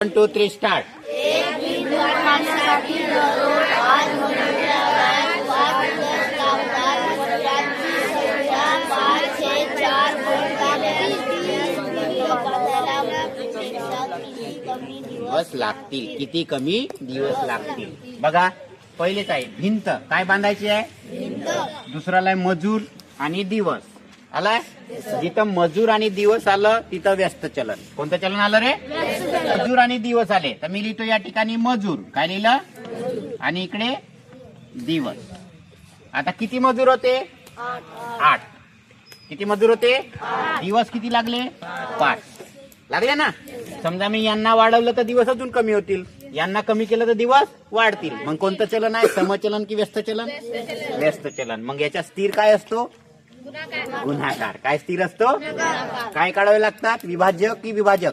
One two three start दिवस लागतील. किती कमी दिवस लागतील? बघा पहिलेच आहे भिंत. काय बांधायची आहे? दुसराला आहे मजूर आणि दिवस. आलाय? जिथं मजूर आणि दिवस आलं तिथं व्यस्त चलन. कोणतं चलन आलं रे? मजूर आणि दिवस आले. तर मी लिहितो या ठिकाणी मजूर. काय लिहिलं? आणि इकडे दिवस. आता किती मजूर होते? आठ. किती मजूर होते? दिवस किती लागले? पाच. लागले ना? समजा मी यांना वाढवलं तर दिवस अजून कमी होतील. यांना कमी केलं तर दिवस वाढतील. मग कोणतं चलन आहे? समचलन की व्यस्त चलन? व्यस्त चलन. मग याचा स्थिर काय असतो? गुन्हाकार काय स्थिर असतो? काय काढावे लागतात? विभाजक की विभाजक?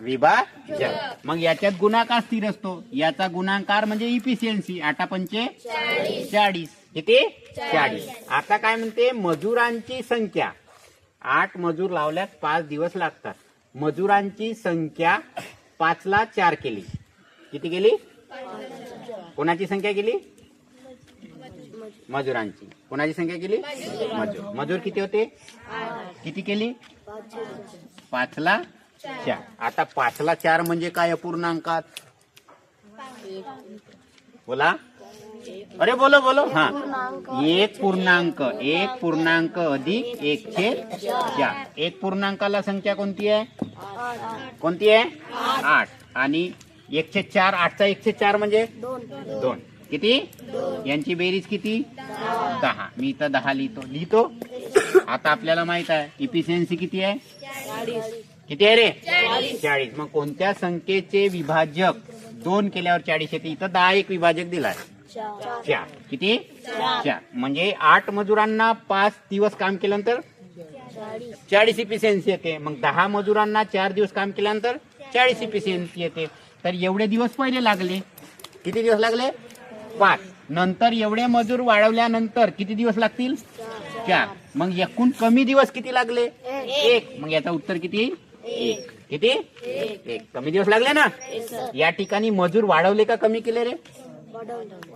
विभाजक. मग याच्यात गुणाकार स्थिर असतो? याचा गुणाकार म्हणजे इफिशियन्सी आटा पंचे चाळीस. किती चाळीस. आता काय म्हणते? मजुरांची संख्या. आठ मजूर लावल्यास पाच दिवस लागतात. मजुरांची संख्या पाचला चार केली. किती केली? कोणाची संख्या केली? मजुरांची. कोणाची संख्या केली? मजूर. मजूर. किती होते? किती केली? पाचला? चार. आता पाचला चार म्हणजे काय अपूर्णांकात बोला. अरे बोलो बोलो. हा. एक पूर्णांक. एक पूर्णांक. अधिक एक छे चार. एक पूर्णांकाला संख्या कोणती आहे? कोणती आहे? आठ. आणि एकशे चार आठचा एकशे चार म्हणजे? दोन. किती? यांची बेरीज किती? दहा. मी इथं दहा लिहितो. लिहितो? आता आपल्याला माहीत आहे इफिशियन्सी किती आहे? किती आहे रे? चाळीस. मग कोणत्या संख्येचे विभाजक दोन केल्यावर चाळीस येते? इथं दहा एक विभाजक दिलाय. चार. किती? चार. म्हणजे आठ मजुरांना पाच दिवस काम केल्यानंतर चाळीस. इफिशियन्सी येते. मग दहा मजुरांना चार दिवस काम केल्यानंतर चाळीस इफिशियन्सी येते. तर एवढे दिवस पहिले लागले. किती दिवस लागले? पाच. नंतर एवढे मजूर वाढवल्यानंतर किती दिवस लागतील? चार. मग एकूण कमी दिवस किती लागले? एक. मग याचं उत्तर किती? एक. किती? एक. कमी दिवस लागले ना? या ठिकाणी मजूर वाढवले का कमी केले रे?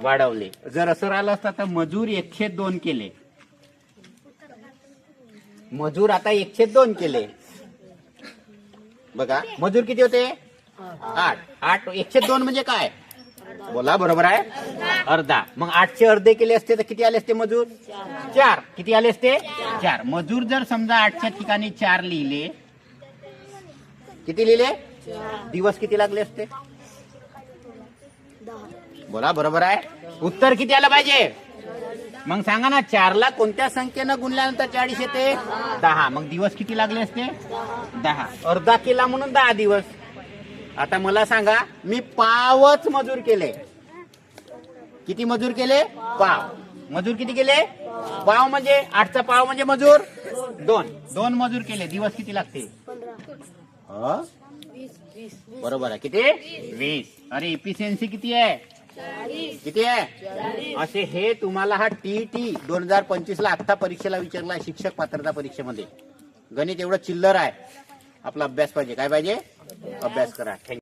वाढवले. जर असं राहिलं असतं तर मजूर एकशे दोन केले. मजूर आता एकशे दोन केले. बघा. मजूर किती होते? आठ. आठ. एकशे दोन म्हणजे काय? बोला बरोबर आहे? अर्धा. मग आठशे अर्धे केले असते तर किती आले असते मजूर? चार. किती आले असते? चार. मजूर जर समजा आठच्या ठिकाणी चार लिहिले किती लिहिले? दिवस किती लागले असते? बोला बरोबर आहे? उत्तर किती आलं पाहिजे? मग सांगा ना चारला कोणत्या संख्येनं गुणल्यानंतर चाळीस येते? दहा. मग दिवस किती लागले असते? दहा. अर्धा केला म्हणून दहा दिवस. आता मला सांगा मी पावच मजूर केले. किती मजूर केले? पाव. मजूर किती केले? पाव म्हणजे आठचा पाव म्हणजे मजूर? दोन. दोन मजूर केले. दिवस किती लागते? बरोबर आहे. किती? वीस. अरे इफिशियन्सी किती आहे? किती आहे? असे हे तुम्हाला हा टी टी दोन हजार पंचवीस ला आत्ता परीक्षेला विचारला शिक्षक पात्रता परीक्षेमध्ये. गणित एवढं चिल्लर आहे. आपला अभ्यास पाहिजे. काय पाहिजे? a best that